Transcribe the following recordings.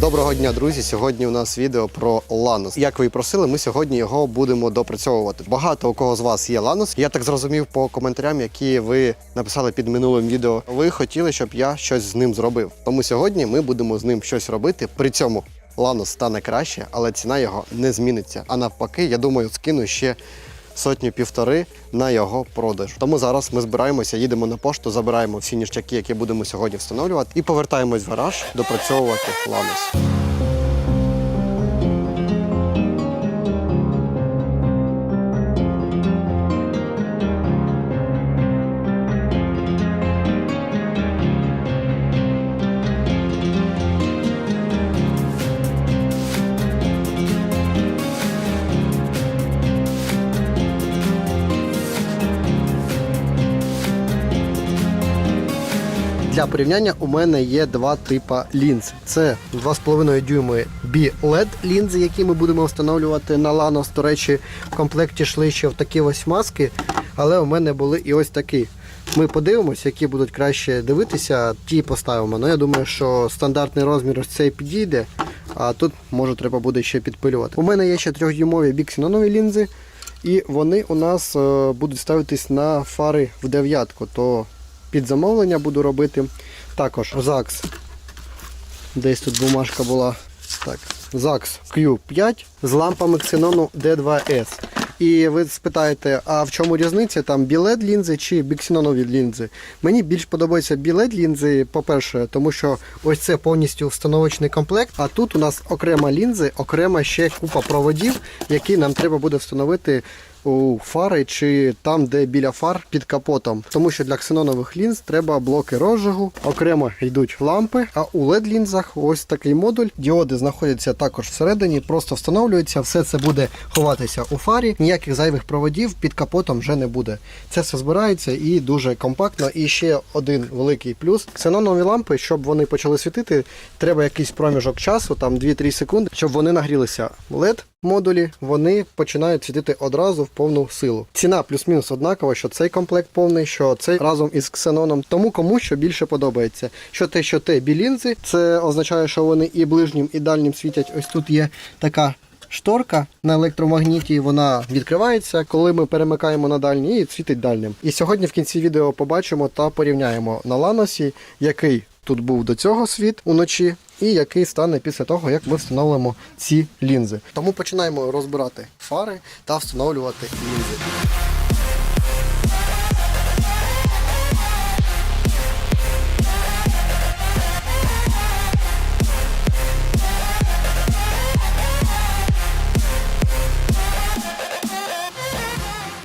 Доброго дня, друзі! Сьогодні у нас відео про Ланос. Як ви і просили, ми сьогодні його будемо допрацьовувати. Багато у кого з вас є Ланос. Я так зрозумів по коментарям, які ви написали під минулим відео. Ви хотіли, щоб я щось з ним зробив. Тому сьогодні ми будемо з ним щось робити. При цьому Ланос стане краще, але ціна його не зміниться. А навпаки, я думаю, скину ще сотню півтори на його продаж. Тому зараз ми збираємося, їдемо на пошту, забираємо всі ніштяки, які будемо сьогодні встановлювати, і повертаємось в гараж допрацьовувати Ланос. Для порівняння у мене є два типа лінз. Це 2,5 дюйми B-LED лінзи, які ми будемо встановлювати на Lanos. До речі, в комплекті йшли ще в такі ось маски, але у мене були і ось такі. Ми подивимося, які будуть краще дивитися, ті поставимо. Ну я думаю, що стандартний розмір ось цей підійде, а тут може треба буде ще підпилювати. У мене є ще 3-дюймові біксенонові лінзи, і вони у нас е, будуть ставитись на фари в дев'ятку. То під замовлення буду робити. Також ЗАКС. Десь тут бумажка була. Так, ЗАКС Q5 з лампами ксенону D2S. І ви спитаєте, а в чому різниця? Там білет лінзи чи біксенонові лінзи? Мені більш подобаються білет лінзи, по-перше, тому що ось це повністю встановочний комплект. А тут у нас окрема лінзи, окрема ще купа проводів, які нам треба буде встановити у фари чи там, де біля фар під капотом. Тому що для ксенонових лінз треба блоки розжигу, окремо йдуть лампи, а у led лінзах ось такий модуль. Діоди знаходяться також всередині, просто встановлюються, все це буде ховатися у фарі. Ніяких зайвих проводів під капотом вже не буде. Це все збирається і дуже компактно. І ще один великий плюс. Ксенонові лампи, щоб вони почали світити, треба якийсь проміжок часу, там 2-3 секунди, щоб вони нагрілися. LED модулі вони починають світити одразу в повну силу. Ціна плюс-мінус однакова, що цей комплект повний, що цей разом із ксеноном. Тому кому що більше подобається. Що те, що те білінзи, це означає, що вони і ближнім, і дальнім світять. Ось тут є така. Шторка на електромагніті вона відкривається, коли ми перемикаємо на дальній і світить дальнім. І сьогодні в кінці відео побачимо та порівняємо на ланосі, який тут був до цього світ уночі, і який стане після того, як ми встановимо ці лінзи. Тому починаємо розбирати фари та встановлювати лінзи.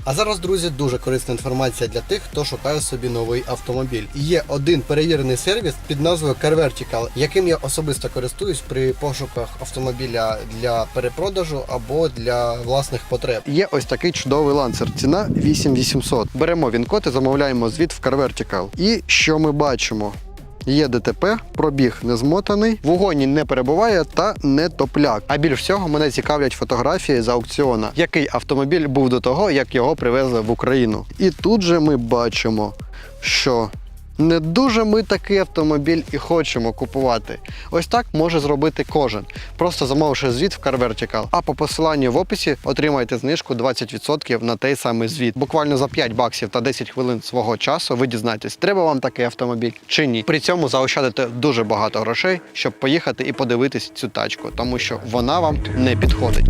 А зараз, друзі, дуже корисна інформація для тих, хто шукає собі новий автомобіль. Є один перевірений сервіс під назвою Car Vertical, яким я особисто користуюсь при пошуках автомобіля для перепродажу або для власних потреб. Є ось такий чудовий ланцер. Ціна 8800. Беремо він код і замовляємо звіт в Car Vertical. І що ми бачимо? Є ДТП, пробіг не змотаний, в вогоні не перебуває та не топляк. А більш всього мене цікавлять фотографії з аукціона, який автомобіль був до того, як його привезли в Україну. І тут же ми бачимо, що не дуже ми такий автомобіль і хочемо купувати. Ось так може зробити кожен, просто замовивши звіт в Car Vertical. А по посиланню в описі отримаєте знижку 20% на той самий звіт. Буквально за 5 баксів та 10 хвилин свого часу ви дізнаєтесь, треба вам такий автомобіль чи ні. При цьому заощадите дуже багато грошей, щоб поїхати і подивитись цю тачку, тому що вона вам не підходить.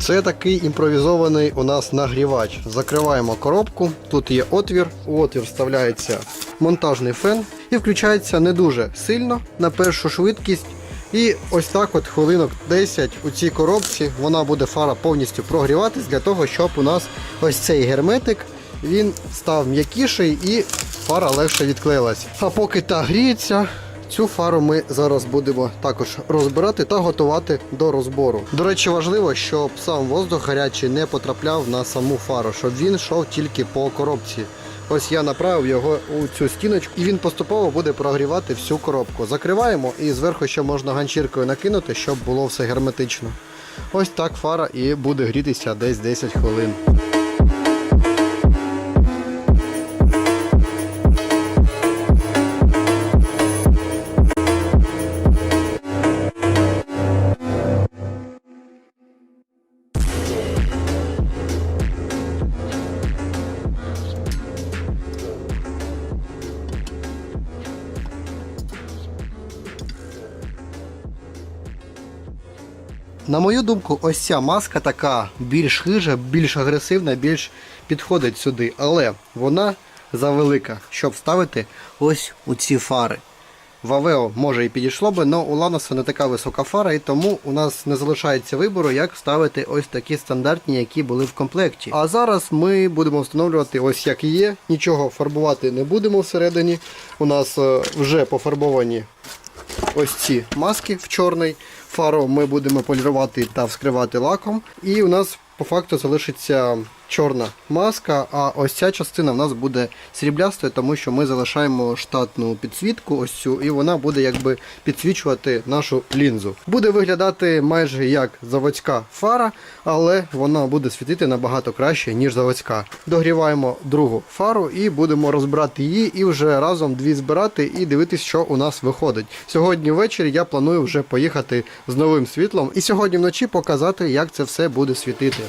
Це такий імпровізований у нас нагрівач. Закриваємо коробку, тут є отвір, у отвір вставляється монтажний фен і включається не дуже сильно на першу швидкість. І ось так от хвилинок 10 у цій коробці вона буде фара повністю прогріватись для того, щоб у нас ось цей герметик він став м'якіший і фара легше відклеїлась. А поки та гріється, Цю фару ми зараз будемо також розбирати та готувати до розбору. До речі, важливо, щоб сам воздух гарячий не потрапляв на саму фару, щоб він йшов тільки по коробці. Ось я направив його у цю стіночку, і він поступово буде прогрівати всю коробку. Закриваємо і зверху ще можна ганчіркою накинути, щоб було все герметично. Ось так фара і буде грітися десь 10 хвилин. На мою думку, ось ця маска така більш хижа, більш агресивна, більш підходить сюди, але вона завелика, щоб ставити ось у ці фари. В Авео може і підійшло би, але у Ланоса не така висока фара, і тому у нас не залишається вибору, як ставити ось такі стандартні, які були в комплекті. А зараз ми будемо встановлювати ось як є. Нічого фарбувати не будемо всередині. У нас е, вже пофарбовані ось ці маски в чорний. Фару ми будемо полірувати та вскривати лаком. І у нас по факту залишиться чорна маска, а ось ця частина в нас буде сріблястою, тому що ми залишаємо штатну підсвітку, ось цю, і вона буде якби підсвічувати нашу лінзу. Буде виглядати майже як заводська фара, але вона буде світити набагато краще, ніж заводська. Догріваємо другу фару і будемо розбирати її і вже разом дві збирати і дивитись, що у нас виходить. Сьогодні ввечері я планую вже поїхати з новим світлом і сьогодні вночі показати, як це все буде світити.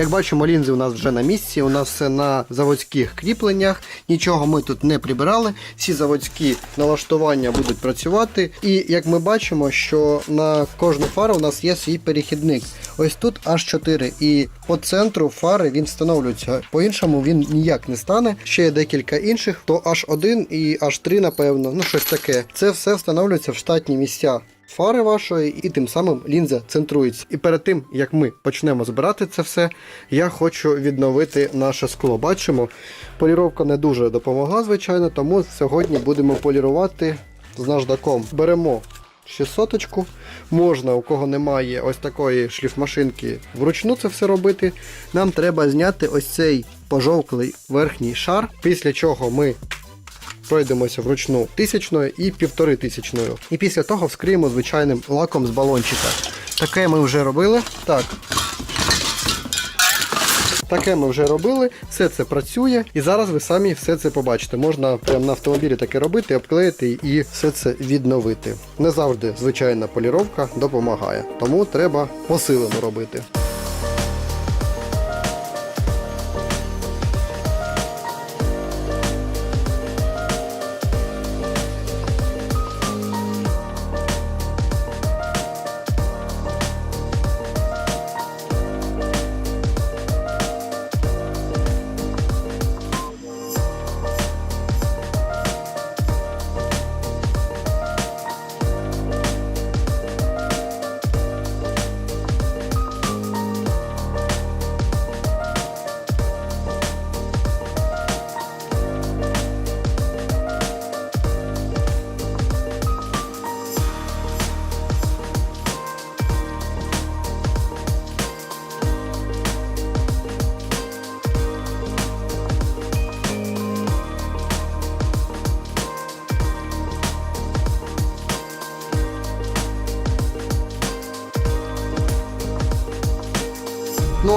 Як бачимо, лінзи у нас вже на місці, у нас все на заводських кріпленнях, нічого ми тут не прибирали. Всі заводські налаштування будуть працювати. І як ми бачимо, що на кожну фару у нас є свій перехідник. Ось тут аж 4 і по центру фари він встановлюється. По-іншому він ніяк не стане. Ще є декілька інших, то аж 1 і аж 3, напевно, ну щось таке. Це все встановлюється в штатні місця фари вашої, і тим самим лінза центрується. І перед тим як ми почнемо збирати це все, я хочу відновити наше скло. Бачимо, поліровка не дуже допомогла, звичайно, тому сьогодні будемо полірувати з наждаком. Беремо 600 Можна, у кого немає ось такої шліфмашинки, вручну це все робити. Нам треба зняти ось цей пожовклий верхній шар, після чого ми пройдемося вручну тисячною і півтори тисячною. І після того вскриємо звичайним лаком з балончика. Таке ми вже робили. Так. Таке ми вже робили, все це працює, і зараз ви самі все це побачите. Можна прямо на автомобілі таке робити, обклеїти і все це відновити. Не завжди звичайна поліровка допомагає, тому треба посилено робити.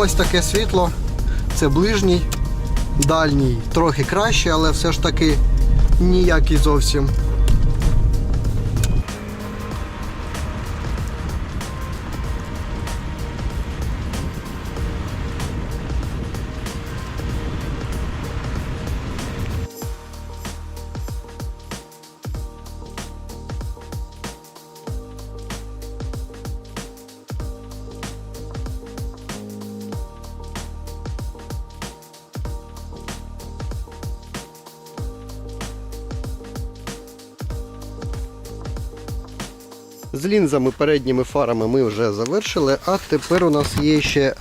Ось таке світло. Це ближній, дальній трохи краще, але все ж таки ніякий зовсім. З лінзами передніми фарами ми вже завершили, а тепер у нас є ще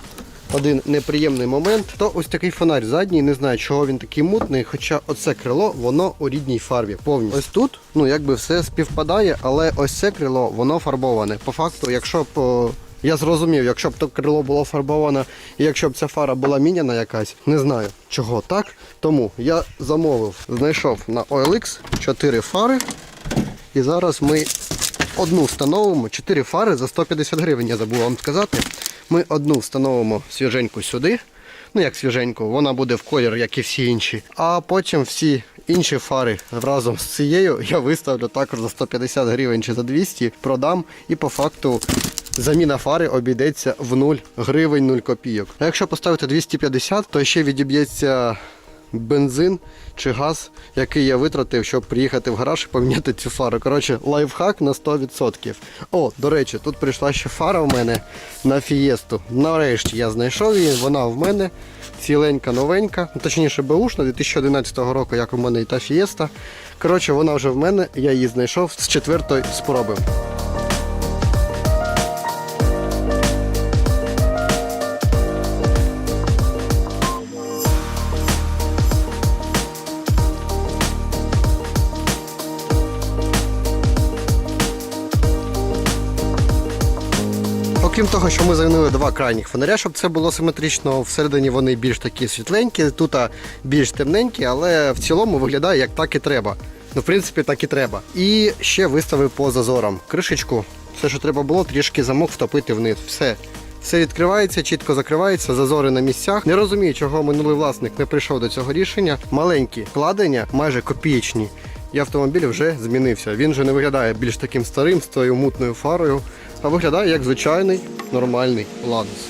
один неприємний момент. То ось такий фонарь задній, не знаю, чого він такий мутний, хоча оце крило, воно у рідній фарбі. Повністю. Ось тут, ну якби все співпадає, але ось це крило, воно фарбоване. По факту, якщо б. Я зрозумів, якщо б то крило було фарбоване, і якщо б ця фара була міняна якась, не знаю чого так. Тому я замовив, знайшов на OLX 4 фари. І зараз ми одну встановимо, 4 фари за 150 гривень, я забув вам сказати. Ми одну встановимо свіженьку сюди. Ну як свіженьку, вона буде в колір, як і всі інші. А потім всі інші фари разом з цією я виставлю також за 150 гривень чи за 200, продам і по факту заміна фари обійдеться в 0 гривень 0 копійок. А якщо поставити 250, то ще відіб'ється бензин чи газ, який я витратив, щоб приїхати в гараж і поміняти цю фару. Коротше, лайфхак на 100%. О, до речі, тут прийшла ще фара в мене на фієсту. Нарешті я знайшов її, вона в мене ціленька, новенька, ну, точніше беушна 2011 року, як у мене і та фієста. Коротше, вона вже в мене, я її знайшов з четвертої спроби. Окрім того, що ми замінили два крайніх фонаря, щоб це було симетрично, всередині вони більш такі світленькі, тут більш темненькі, але в цілому виглядає як так і треба. Ну, в принципі, так і треба. І ще виставив по зазорам. Кришечку, все, що треба було, трішки замок втопити вниз. Все. Все відкривається, чітко закривається, зазори на місцях. Не розумію, чого минулий власник не прийшов до цього рішення. Маленькі вкладення, майже копієчні. І автомобіль вже змінився. Він вже не виглядає більш таким старим, з тою мутною фарою, а виглядає як звичайний нормальний ладус.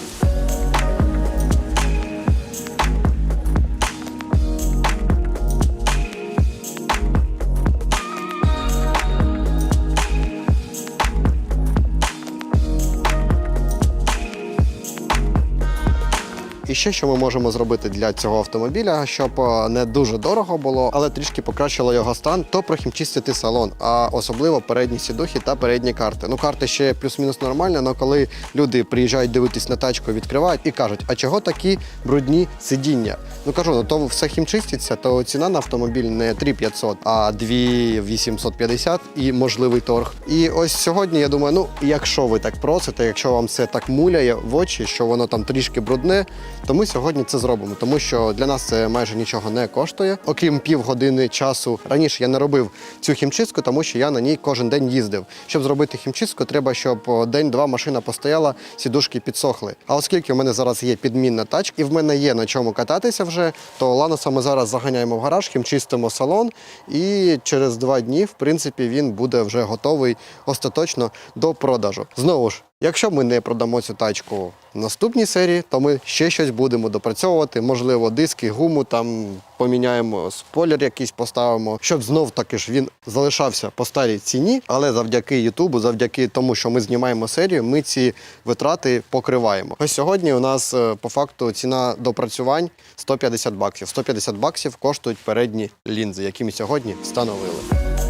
Ще що ми можемо зробити для цього автомобіля, щоб е, не дуже дорого було, але трішки покращило його стан, то прохімчистити салон, а особливо передні сідухи та передні карти. Ну, карти ще плюс-мінус нормально, але коли люди приїжджають дивитись на тачку, відкривають і кажуть, а чого такі брудні сидіння? Ну кажу, ну то все хімчиститься, то ціна на автомобіль не 3500, а 2850 і можливий торг. І ось сьогодні я думаю, ну якщо ви так просите, якщо вам це так муляє в очі, що воно там трішки брудне, то ми сьогодні це зробимо, тому що для нас це майже нічого не коштує. Окрім півгодини часу. Раніше я не робив цю хімчистку, тому що я на ній кожен день їздив. Щоб зробити хімчистку, треба, щоб день-два машина постояла, сідушки підсохли. А оскільки в мене зараз є підмінна тачка, і в мене є на чому кататися вже, то Ланоса ми зараз заганяємо в гараж, хімчистимо салон, і через два дні, в принципі, він буде вже готовий остаточно до продажу. Знову ж. Якщо ми не продамо цю тачку в наступній серії, то ми ще щось будемо допрацьовувати. Можливо, диски, гуму там поміняємо, спойлер якийсь поставимо, щоб знов таки ж він залишався по старій ціні. Але завдяки Ютубу, завдяки тому, що ми знімаємо серію, ми ці витрати покриваємо. Ось сьогодні у нас е, по факту ціна допрацювань 150 баксів. 150 баксів коштують передні лінзи, які ми сьогодні встановили.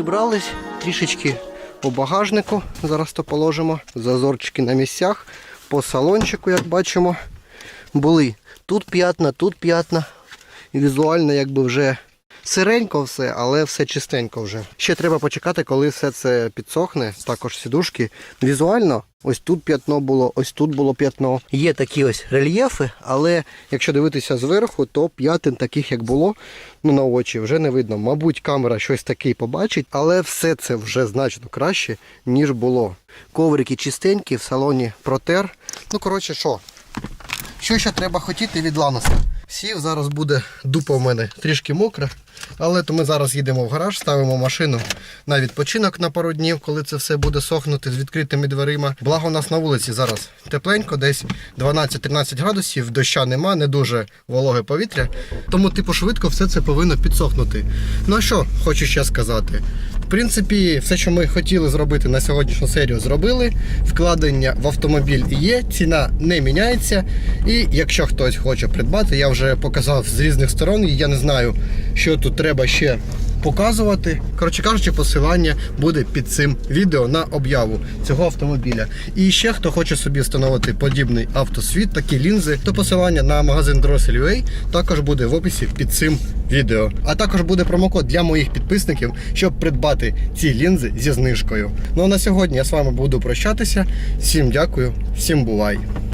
Прибрались трішечки у багажнику. Зараз то положимо. Зазорчики на місцях. По салончику, як бачимо, були тут п'ятна, тут п'ятна. І візуально якби вже сиренько все, але все чистенько вже. Ще треба почекати, коли все це підсохне. Також сідушки. Візуально, ось тут п'ятно було, ось тут було п'ятно. Є такі ось рельєфи, але якщо дивитися зверху, то п'ятин таких як було, ну на очі вже не видно. Мабуть, камера щось таке побачить, але все це вже значно краще, ніж було. Коврики чистенькі, в салоні протер. Ну, коротше, що? Що ще треба хотіти від Ланоса? Сів, зараз буде дупа в мене трішки мокра, але то ми зараз їдемо в гараж, ставимо машину на відпочинок на пару днів, коли це все буде сохнути з відкритими дверима. Благо у нас на вулиці зараз тепленько, десь 12-13 градусів, доща нема, не дуже вологе повітря. Тому, типу, швидко все це повинно підсохнути. Ну а що хочу ще сказати? В принципі, все, що ми хотіли зробити на сьогоднішню серію, зробили. Вкладення в автомобіль є, ціна не міняється. І якщо хтось хоче придбати, я вже показав з різних сторон, і я не знаю, що тут треба ще показувати. Коротше кажучи, посилання буде під цим відео на об'яву цього автомобіля. І ще хто хоче собі встановити подібний автосвіт, такі лінзи, то посилання на магазин Drossel.ua також буде в описі під цим відео. А також буде промокод для моїх підписників, щоб придбати ці лінзи зі знижкою. Ну а на сьогодні я з вами буду прощатися. Всім дякую, всім бувай!